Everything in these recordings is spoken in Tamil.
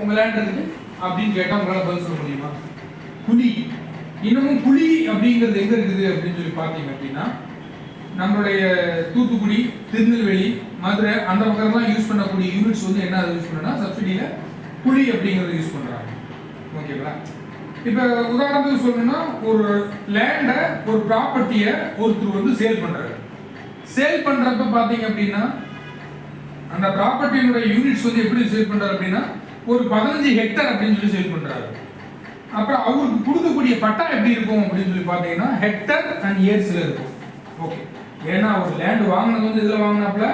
உங்க லேண்ட் இருக்கு அப்படின்னு கேட்டா உங்களால பதில் சொல்ல முடியுமா? குழி. இன்னமும் குழி அப்படிங்கிறது எங்க இருக்குது அப்படின்னு சொல்லி பார்த்தீங்க அப்படின்னா நம்மளுடைய தூத்துக்குடி திருநெல்வேலி மதுரை அந்த பக்கம்லாம் யூஸ் பண்ணக்கூடிய யூனிட்ஸ் வந்து என்ன யூஸ் பண்ணா சப்சிடியில குழி அப்படிங்கிறத யூஸ் பண்றாங்க. ஓகேங்களா இப்போ உதாரணத்துக்கு சொல்லணும்னா ஒரு லேண்டை ஒரு ப்ராப்பர்ட்டியை ஒருத்தர் வந்து சேல் பண்றாரு. சேல் பண்றப்ப பாத்தீங்க அப்படின்னா அந்த ப்ராப்பர்ட்டியினுடைய யூனிட்ஸ் வந்து எப்படி சேல் பண்றாரு அப்படின்னா ஒரு பதினஞ்சு ஹெக்டர் அப்படின்னு சொல்லி சேல் பண்றாரு. அப்புறம் அவருக்கு கொடுக்கக்கூடிய பட்டா எப்படி இருக்கும் அப்படின்னு சொல்லி பார்த்தீங்கன்னா ஹெக்டர் அண்ட் இயர்ஸ்ல இருக்கும். ஓகே ஏன்னா அவர் லேண்ட் வாங்கினது வந்து இதில் வாங்கினாப்புல?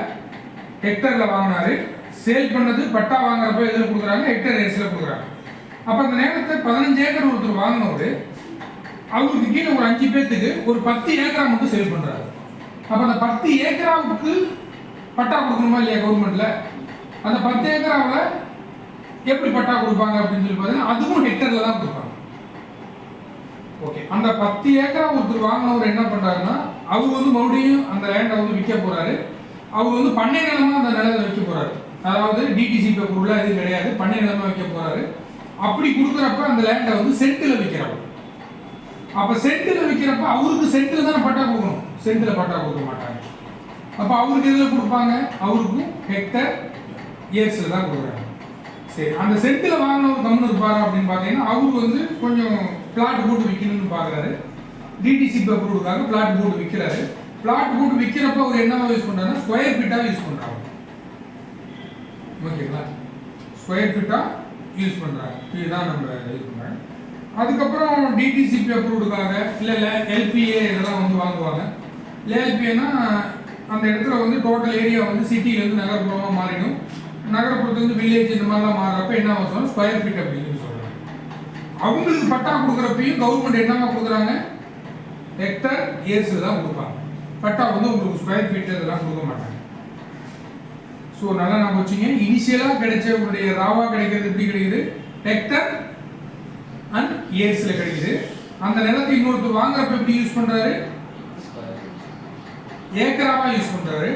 ஹெக்டர்ல வாங்கினாரு. சேல் பண்ணது பட்டா வாங்குறப்ப இதில் கொடுக்குறாங்க? ஹெக்டர் இயர்ஸ்ல கொடுக்குறாங்க. அப்போ அந்த நேரத்தை பதினஞ்சு ஏக்கர் ஒருத்தர் வாங்கினவர் அவருக்கு கீழே ஒரு அஞ்சு பேர்த்துக்கு ஒரு பத்து ஏக்கரா மட்டும் சேல் பண்றாரு. அப்ப அந்த பத்து ஏக்கராவுக்கு பட்டா கொடுக்கணுமா இல்லையா கவர்மெண்ட்ல அந்த பத்து ஏக்கராவில் எப்படி பட்டா கொடுப்பாங்க அப்படின்னு சொல்லி பார்த்தீங்கன்னா அதுவும் ஹெக்டர்ல தான் கொடுப்பாங்க. ஓகே அந்த பத்து ஏக்கரா ஒருத்தர் வாங்கினவர் என்ன பண்றாருன்னா அவர் வந்து மறுபடியும் அந்த லேண்டை வந்து விற்க போறாரு. அவர் வந்து பண்ணை நிலமா அந்த நிலத்தை வைக்க போறாரு. அதாவது டிடிசி பேப்பர் எதுவும் கிடையாது பண்ணை நிலமா வைக்க போறாரு. அப்படி கொடுக்குறப்ப அந்த லேண்டை வந்து சென்ட்டில் விற்கிறவர். அப்ப சென்ட்டில் விற்கிறப்ப அவருக்கு சென்ட்டில் தானே பட்டா கொடுக்கணும். சென்ட்டில் பட்டா கொடுக்க மாட்டாங்க. அப்ப அவருக்கு எதுல கொடுப்பாங்க? அவருக்கும் ஹெக்டர் இயர்ஸ்ல தான் கொடுக்குறாங்க. சரி அந்த செட்டில் வாங்கினவர் கம்முன்னு இருப்பாரு அப்படின்னு பார்த்தீங்கன்னா அவரு வந்து கொஞ்சம் பிளாட் போட்டு விற்கணும்னு பார்க்குறாரு. டிடிசி அப்ரூவ்டுக்காக பிளாட் போட்டு விற்கிறாரு பிளாட் போட்டு விற்கிறப்ப அவர் என்னவா யூஸ் பண்ணுறாருன்னா ஸ்கொயர் ஃபீட்டாக யூஸ் பண்ணுறாங்க ஓகேங்களா ஸ்கொயர் ஃபீட்டாக யூஸ் பண்ணுறாங்க இதுதான் நம்ம இது பண்ணுறாங்க அதுக்கப்புறம் டிடிசிபி அப்ரூவ்டுக்காக இல்லை எல்பிஏ இதெல்லாம் வந்து வாங்குவாங்க. எல்பிஏனா அந்த இடத்துல வந்து டோட்டல் ஏரியா வந்து சிட்டிலேருந்து நகர்ப்புறமாக மாறிடும். நகர்ப்புறத்துலேருந்து வில்லேஜ் இந்த மாதிரிலாம் மாறுறப்ப என்ன ஆகும் ஸ்கொயர் ஃபீட் அப்படின்னு சொல்கிறாங்க அவங்களுக்கு பட்டா கொடுக்குறப்பையும் கவர்மெண்ட் என்னவா கொடுக்குறாங்க? ஹெக்டர் இயர்ஸில் தான் கொடுப்பாங்க. பட்டா வந்து உங்களுக்கு ஸ்கொயர் ஃபீட் இதெல்லாம் கொடுக்க மாட்டாங்க. ஸோ நல்லா நான் வச்சுங்க. இனிஷியலாக கிடைச்ச உங்களுடைய ராவா கிடைக்கிறது எப்படி கிடைக்குது? ஹெக்டர் அண்ட் இயர்ஸ்ல கிடைக்குது. அந்த நிலத்தை இன்னொருத்தர் வாங்குறப்ப எப்படி யூஸ் பண்றாரு? ஏக்கராவா யூஸ் பண்றாரு.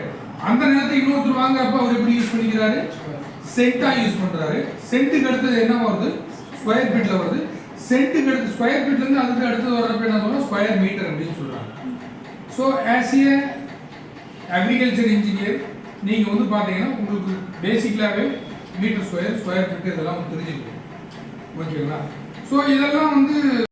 அந்த நிலத்தை இன்னொருத்தர் வாங்குறப்ப அவர் எப்படி யூஸ் பண்ணிக்கிறாரு? சென்ட்டா யூஸ் பண்றாரு. சென்ட்டுக்கு அடுத்தது என்ன வருது? ஸ்கொயர் ஃபீட்ல வருது. சென்ட்டுக்கு அடுத்து ஸ்கொயர் ஃபீட்ல இருந்து அதுக்கு அடுத்தது வர்றப்ப என்ன சொல்றோம் ஸ்கொயர் மீட்டர் அப்படின்னு சொல்றாங்க. So as a agriculture engineer நீங்க வந்து பாத்தீங்கன்னா உங்களுக்கு பேசிக்கலாவே மீட்டர் ஸ்கொயர் ஸ்கொயர் ஃபீட் இதெல்லாம் தெரிஞ்சுக்கணும் ஓகேங்களா ஸோ இதெல்லாம் வந்து